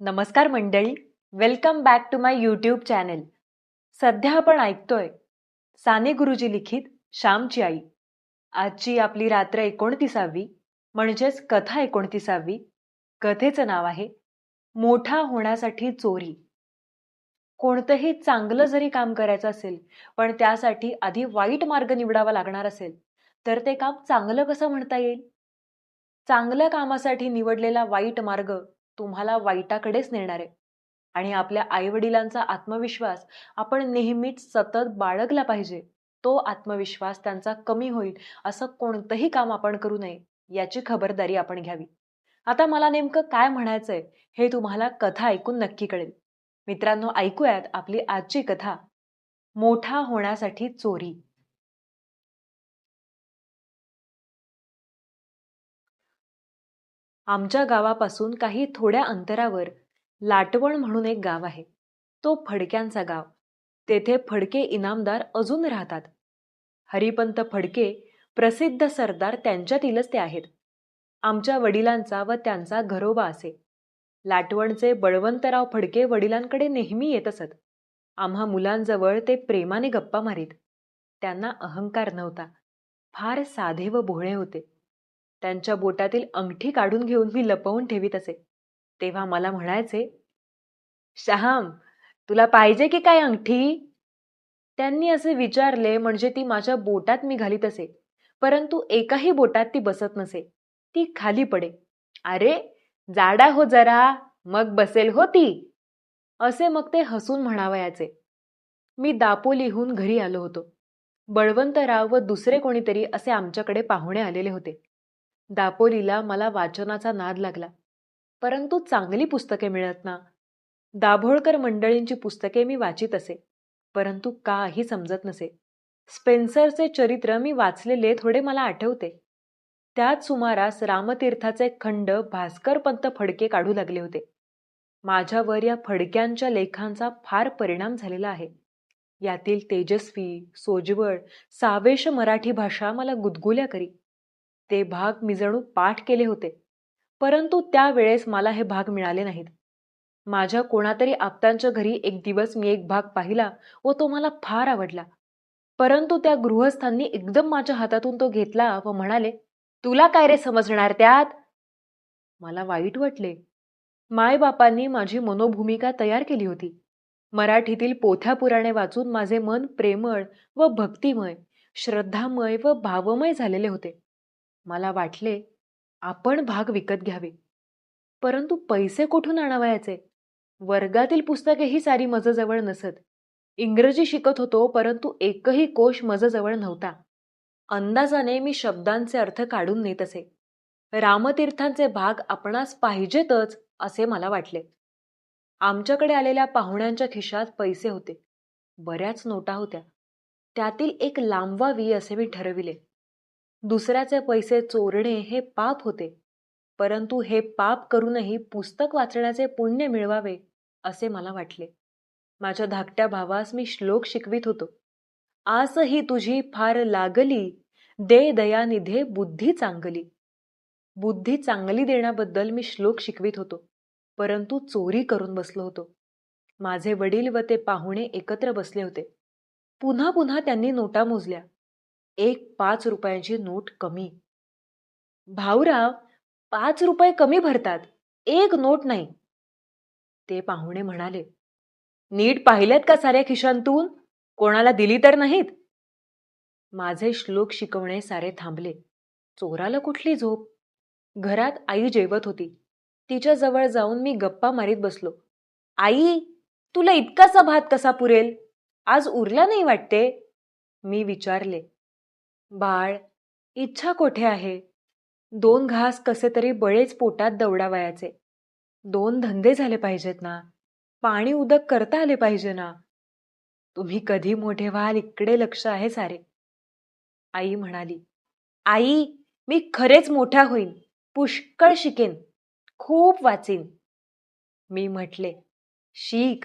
नमस्कार मंडळी. Welcome back to my YouTube channel सध्या आपण ऐकतोय साने गुरुजी लिखित श्यामची आई. आजची आपली रात्र एकोणतीसावी म्हणजेच कथा एकोणतीसावी. कथेचं नाव आहे मोठा होण्यासाठी चोरी. कोणतंही चांगलं जरी काम करायचं असेल पण त्यासाठी आधी वाईट मार्ग निवडावा लागणार असेल तर ते काम चांगलं कसं म्हणता येईल? चांगल्या कामासाठी निवडलेला वाईट मार्ग तुम्हाला वाईटाकडेच नेणार आहे. आणि आपल्या आईवडिलांचा आत्मविश्वास आपण नेहमीच सतत बाळगला पाहिजे. तो आत्मविश्वास त्यांचा कमी होईल असं कोणतंही काम आपण करू नये याची खबरदारी आपण घ्यावी. आता मला नेमकं काय म्हणायचंय हे तुम्हाला कथा ऐकून नक्की कळेल. मित्रांनो ऐकूयात आपली आजची कथा. मोठा होण्यासाठी चोरी. आमच्या गावापासून काही थोड्या अंतरावर लाटवण म्हणून एक गाव आहे. तो फडक्यांचा गाव. तेथे फडके इनामदार अजून राहतात. हरिपंत फडके प्रसिद्ध सरदार त्यांच्यातीलच ते आहेत. आमच्या वडिलांचा व त्यांचा घरोबा असे. लाटवणचे बळवंतराव फडके वडिलांकडे नेहमी येत असत. आम्हा मुलांजवळ ते प्रेमाने गप्पा मारीत. त्यांना अहंकार नव्हता. फार साधे व भोळे होते. त्यांच्या बोटातील अंगठी काढून घेऊन मी लपवून ठेवीत असे. तेव्हा मला म्हणायचे शहाम तुला पाहिजे की काय अंगठी? त्यांनी असे विचारले म्हणजे ती माझ्या बोटात मी घालीत असे परंतु एकाही बोटात ती बसत नसे. ती खाली पडे. अरे जाडा हो जरा मग बसेल हो ती. असे मग ते हसून म्हणावयाचे. मी दापोलीहून घरी आलो होतो. बळवंतराव व दुसरे कोणीतरी असे आमच्याकडे पाहुणे आलेले होते. दापोलीला मला वाचनाचा नाद लागला. परंतु चांगली पुस्तके मिळत ना. दाभोळकर मंडळींची पुस्तके मी वाचित असे परंतु काही समजत नसे. स्पेन्सरचे चरित्र मी वाचलेले थोडे मला आठवते. त्याच सुमारास रामतीर्थाचे खंड भास्करपंत फडके काढू लागले होते. माझ्यावर या फडक्यांच्या लेखांचा फार परिणाम झालेला आहे. यातील तेजस्वी सोजवळ सावेश मराठी भाषा मला गुदगुल्या करी. ते भाग मी जणू पाठ केले होते. परंतु त्यावेळेस मला हे भाग मिळाले नाहीत. माझ्या कोणातरी आप्तांच्या घरी एक दिवस मी एक भाग पाहिला व तो मला फार आवडला. परंतु त्या गृहस्थांनी एकदम माझ्या हातातून तो घेतला व म्हणाले तुला काय रे समजणार त्यात? मला वाईट वाटले. मायबापांनी माझी मनोभूमिका तयार केली होती. मराठीतील पोथ्या पुराणे वाचून माझे मन प्रेमळ व भक्तिमय श्रद्धामय व भावमय झालेले होते. मला वाटले आपण भाग विकत घ्यावे. परंतु पैसे कुठून आणावयाचे? वर्गातील पुस्तकेही सारी मजजवळ नसत. इंग्रजी शिकत होतो परंतु एकही कोश मजजवळ नव्हता. अंदाजाने मी शब्दांचे अर्थ काढून नेत असे. रामतीर्थांचे भाग आपणास पाहिजेतच असे मला वाटले. आमच्याकडे आलेल्या पाहुण्यांच्या खिशात पैसे होते. बऱ्याच नोटा होत्या. त्यातील एक लांबवावी असे मी ठरविले. दुसऱ्याचे पैसे चोरणे हे पाप होते. परंतु हे पाप करूनही पुस्तक वाचण्याचे पुण्य मिळवावे असे मला वाटले. माझ्या धाकट्या भावास मी श्लोक शिकवित होतो. आसही तुझी फार लागली दे दयानिधे बुद्धी चांगली. बुद्धी चांगली देण्याबद्दल मी श्लोक शिकवित होतो परंतु चोरी करून बसलो होतो. माझे वडील व ते पाहुणे एकत्र बसले होते. पुन्हा पुन्हा त्यांनी नोटा मोजल्या. एक पाच रुपयांची नोट कमी. भाऊराव पाच रुपये कमी भरतात एक नोट नाही. ते पाहुणे म्हणाले नीट पाहिलेत का साऱ्या खिशांतून? कोणाला दिली तर नाहीत? माझे श्लोक शिकवणे सारे थांबले. चोराला कुठली झोप? घरात आई जेवत होती. तिच्या जवळ जाऊन मी गप्पा मारीत बसलो. आई तुला इतकासा भात कसा पुरेल? आज उरला नाही वाटते? मी विचारले. बाळ इच्छा कोठे आहे? दोन घास कसे तरी बळेच पोटात दौडावयाचे दोन धंदे झाले पाहिजेत ना. पाणी उदक करता आले पाहिजे ना. तुम्ही कधी मोठे व्हाल इकडे लक्ष आहे सारे. आई म्हणाली आई मी खरेच मोठा होईन. पुष्कळ शिकेन. खूप वाचीन. मी म्हटले शिक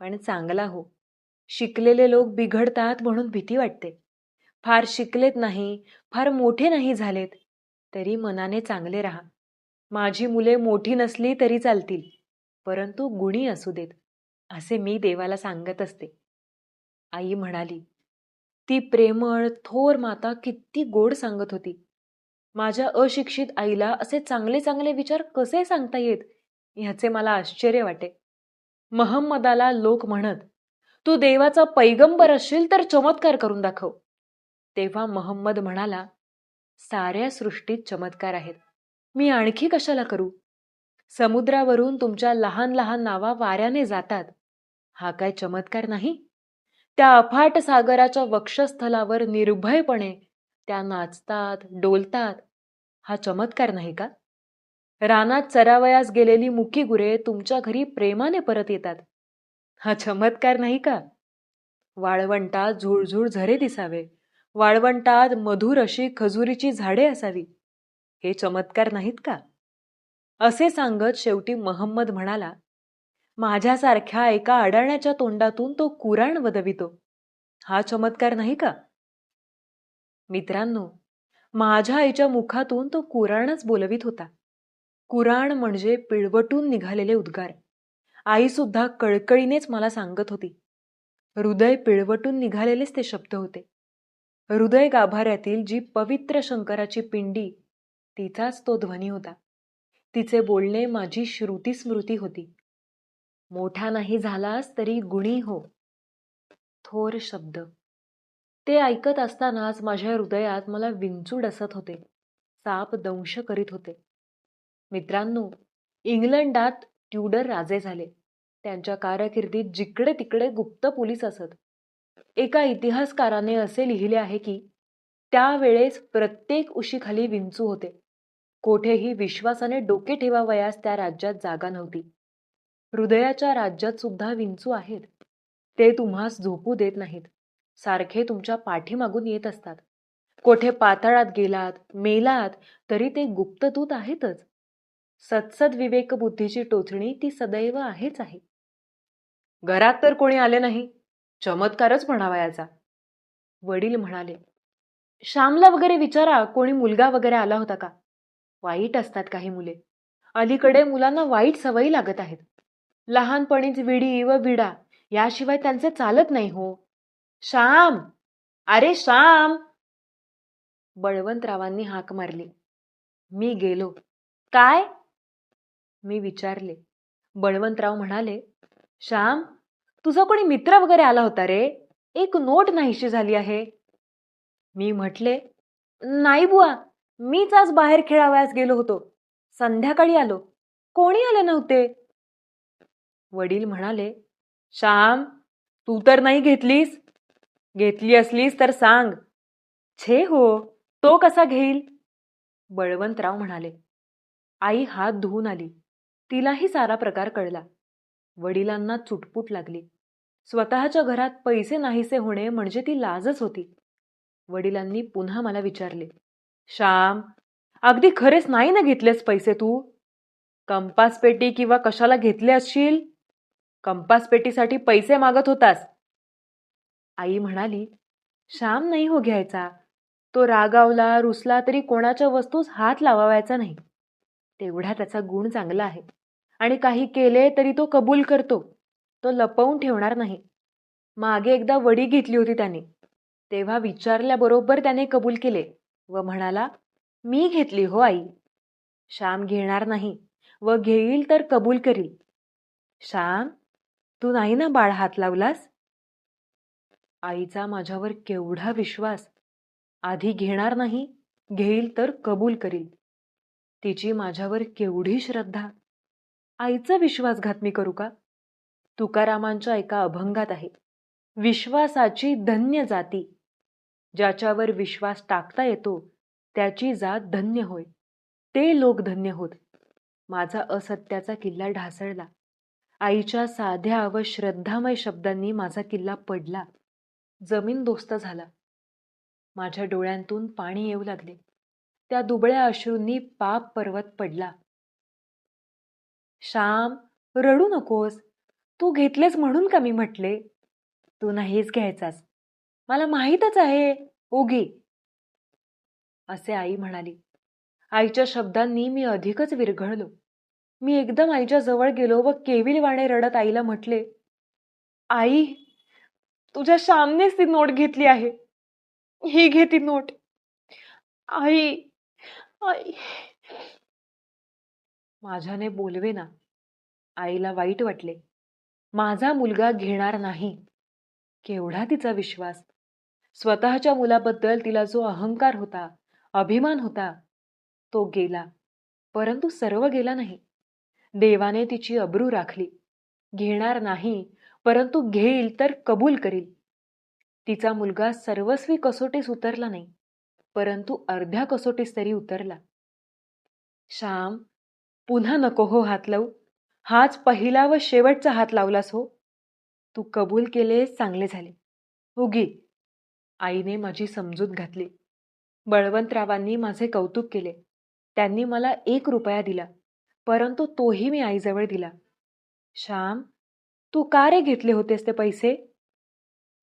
पण चांगला हो. शिकलेले लोक बिघडतात म्हणून भीती वाटते. फार शिकलेत नाही फार मोठे नाही झालेत तरी मनाने चांगले राहा. माझी मुले मोठी नसली तरी चालतील परंतु गुणी असू देत असे मी देवाला सांगत असते. आई म्हणाली ती प्रेमळ थोर माता किती गोड सांगत होती. माझ्या अशिक्षित आईला असे चांगले चांगले विचार कसे सांगता येत ह्याचे मला आश्चर्य वाटे. महम्मदाला लोक म्हणत तू देवाचा पैगंबर असशील तर चमत्कार करून दाखव. तेव्हा महम्मद म्हणाला साऱ्या सृष्टीत चमत्कार आहेत. मी आणखी कशाला करू? समुद्रावरून तुमच्या लहान लहान नावा वाऱ्याने जातात. हा काय चमत्कार नाही? त्या अफाट सागराच्या वक्षस्थलावर निर्भयपणे त्या नाचतात डोलतात. हा चमत्कार नाही का? रानात चरावयास गेलेली मुकी गुरे तुमच्या घरी प्रेमाने परत येतात. हा चमत्कार नाही का? वाळवंटात झुळझुळ झरे दिसावे. वाळवंटात मधुर अशी खजुरीची झाडे असावी. हे चमत्कार नाहीत का? असे सांगत शेवटी महम्मद म्हणाला माझ्यासारख्या एका अडाण्याच्या तोंडातून तो कुराण वदवितो. हा चमत्कार नाही का? मित्रांनो माझ्या आईच्या मुखातून तो कुराणच बोलवित होता. कुराण म्हणजे पिळवटून निघालेले उद्गार. आई सुद्धा कळकळीनेच मला सांगत होती. हृदय पिळवटून निघालेलेच ते शब्द होते. हृदय गाभाऱ्यातील जी पवित्र शंकराची पिंडी तिचाच तो ध्वनी होता. तिचे बोलणे माझी श्रुतीस्मृती होती. मोठा नाही झालास तरी गुणी हो. थोर शब्द. ते ऐकत असतानाच माझ्या हृदयात मला विंचू डसत होते. साप दंश करीत होते. मित्रांनो इंग्लंडात ट्युडर राजे झाले. त्यांच्या कारकिर्दीत जिकडे तिकडे गुप्त पोलीस असत. एका इतिहासकाराने असे लिहिले आहे की त्यावेळेस प्रत्येक उशीखाली विंचू होते. कोठेही विश्वासाने डोके ठेवावयास त्या राज्यात जागा नव्हती. हृदयाच्या राज्यात सुद्धा विंचू आहेत. ते तुम्हास झोपू देत नाहीत. सारखे तुमच्या पाठीमागून येत असतात. कोठे पाताळात गेलात मेलात तरी ते गुप्तदूत आहेतच. सत्सद विवेक बुद्धीची टोचणी ती सदैव आहेच आहे. घरात तर कोणी आले नाही. चमत्कारच म्हणावा याचा. वडील म्हणाले श्यामला वगैरे विचारा कोणी मुलगा वगैरे आला होता का? वाईट असतात काही मुले. अलीकडे मुलांना वाईट सवयी लागत आहेत. लहानपणीच विडी व विडा याशिवाय त्यांचे चालत नाही हो. श्याम! अरे श्याम! बळवंतरावांनी हाक मारली. मी गेलो. काय? मी विचारले. बळवंतराव म्हणाले श्याम तुझा कोणी मित्र वगैरे आला होता रे? एक नोट नाहीशी झाली आहे. मी म्हटले नाही बुवा मीच आज बाहेर खेळावयास गेलो होतो. संध्याकाळी आलो. कोणी आले नव्हते? वडील म्हणाले श्याम तू तर नाही घेतलीस? घेतली असलीस तर सांग. छे हो तो कसा घेईल? बळवंतराव म्हणाले आई हात धुवून आली. तिलाही सारा प्रकार कळला. वडिलांना चुटपुट लागली. स्वतःच्या घरात पैसे नाहीसे होणे म्हणजे ती लाजच होती. वडिलांनी पुन्हा मला विचारले श्याम अगदी खरेच नाही ना घेतलेस पैसे तू? कंपास पेटी किंवा कशाला घेतले असशील? कंपास पेटीसाठी पैसे मागत होतास. आई म्हणाली श्याम नाही हो घ्यायचा. तो रागावला रुसला तरी कोणाच्या वस्तूस हात लावावायचा नाही. तेवढा त्याचा गुण चांगला आहे. आणि काही केले तरी तो कबूल करतो. तो लपवून ठेवणार नाही. मागे एकदा वडी घेतली होती त्याने. तेव्हा विचारल्याबरोबर त्याने कबूल केले व म्हणाला मी घेतली हो आई. श्याम घेणार नाही व घेईल तर कबूल करील. श्याम तू नाही ना बाळ हात लावलास? आईचा माझ्यावर केवढा विश्वास. आधी घेणार नाही घेईल तर कबूल करील. तिची माझ्यावर केवढी श्रद्धा. आईचा विश्वासघात मी करू का? तुकारामांच्या एका अभंगात आहे विश्वासाची धन्य जाती. ज्याच्यावर विश्वास टाकता येतो त्याची जात धन्य होय. ते लोक धन्य होत. माझा असत्याचा किल्ला ढासळला. आईच्या साध्या व श्रद्धामय शब्दांनी माझा किल्ला पडला. जमीन दोस्त झाला. माझ्या डोळ्यांतून पाणी येऊ लागले. त्या दुबळ्या अश्रूंनी पाप पर्वत पडला. श्याम रडू नकोस. तू घेतलेस म्हणून का मी म्हटले? तू नाहीच घ्यायचास. मला माहीतच आहे. ओगी असे आई म्हणाली. आईच्या शब्दांनी मी अधिकच विरघळलो. मी एकदम आईच्या जवळ गेलो व केविलवाणे रडत आईला म्हटले आई तुझ्या श्यामनेच ती नोट घेतली आहे. ही घे ती नोट. आई आई माझ्याने बोलवे ना. आईला वाईट वाटले. माझा मुलगा घेणार नाही. केवढा तिचा विश्वास? स्वतःच्या मुलाबद्दल तिला जो अहंकार होता अभिमान होता तो गेला. परंतु सर्व गेला नाही. देवाने तिची अब्रू राखली. घेणार नाही परंतु घेईल तर कबूल करील. तिचा मुलगा सर्वस्वी कसोटीस उतरला नाही परंतु अर्ध्या कसोटीस तरी उतरला. श्याम पुन्हा नको हो हात लावू. हाच पहिला व शेवटचा हात लावलास हो. तू कबूल केले चांगले झाले. हो उगी आईने माझी समजूत घातली. बळवंतरावांनी माझे कौतुक केले. त्यांनी मला एक रुपया दिला. परंतु तोही मी आईजवळ दिला. श्याम तू का रे घेतले होतेस ते पैसे?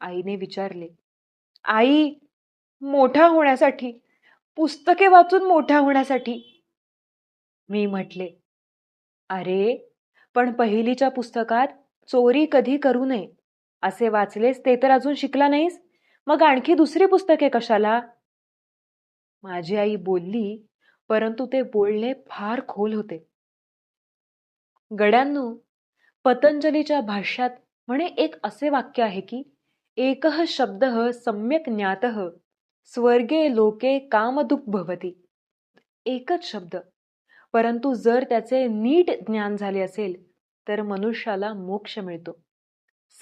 आईने विचारले. आई मोठा होण्यासाठी. पुस्तके वाचून मोठा होण्यासाठी. मी म्हटले अरे पण पहिलीच्या पुस्तकात चोरी कधी करू नये असे वाचलेस ते तर अजून शिकला नाहीस मग आणखी दुसरी पुस्तके कशाला? माझी आई बोलली परंतु ते बोलणे फार खोल होते. गड्यांनो पतंजलीच्या भाष्यात म्हणे एक असे वाक्य आहे की एकह शब्द सम्यक ज्ञात स्वर्गे लोके कामदुःख भवती. एकच शब्द. परंतु जर त्याचे नीट ज्ञान झाले असेल तर मनुष्याला मोक्ष मिळतो.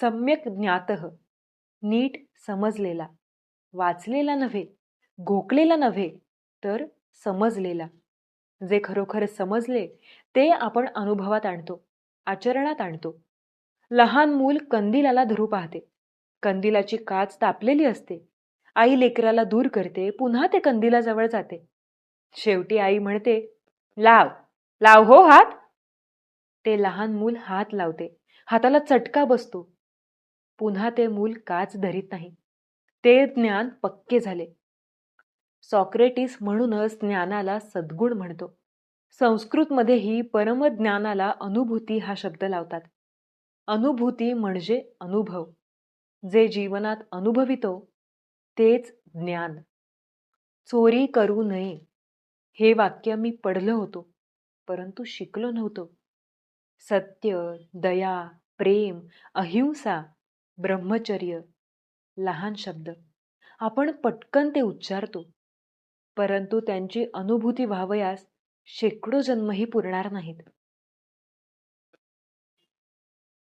सम्यक ज्ञात नीट समजलेला. वाचलेला नव्हे घोकलेला नव्हे तर समजलेला. जे खरोखर समजले ते आपण अनुभवात आणतो आचरणात आणतो. लहान मूल कंदिलाला धरू पाहते. कंदिलाची काच तापलेली असते. आई लेकराला दूर करते पुन्हा ते कंदिलाजवळ जाते. शेवटी आई म्हणते लाव. लाव हो हात. ते लहान मूल हात लावते. हाताला चटका बसतो. पुन्हा ते मूल काच धरीत नाही. ते ज्ञान पक्के झाले. सॉक्रेटिस म्हणूनच ज्ञानाला सद्गुण म्हणतो. संस्कृतमध्येही परमज्ञानाला अनुभूती हा शब्द लावतात. अनुभूती म्हणजे अनुभव. जे जीवनात अनुभवितो तेच ज्ञान. चोरी करू नये. हे वाक्य मी पडलं होतो परंतु शिकलो नव्हतो. सत्य दया प्रेम अहिंसा ब्रह्मचर्य लहान शब्द. आपण पटकन ते उच्चारतो. परंतु त्यांची अनुभूती व्हावयास शेकडो जन्मही पुरणार नाहीत.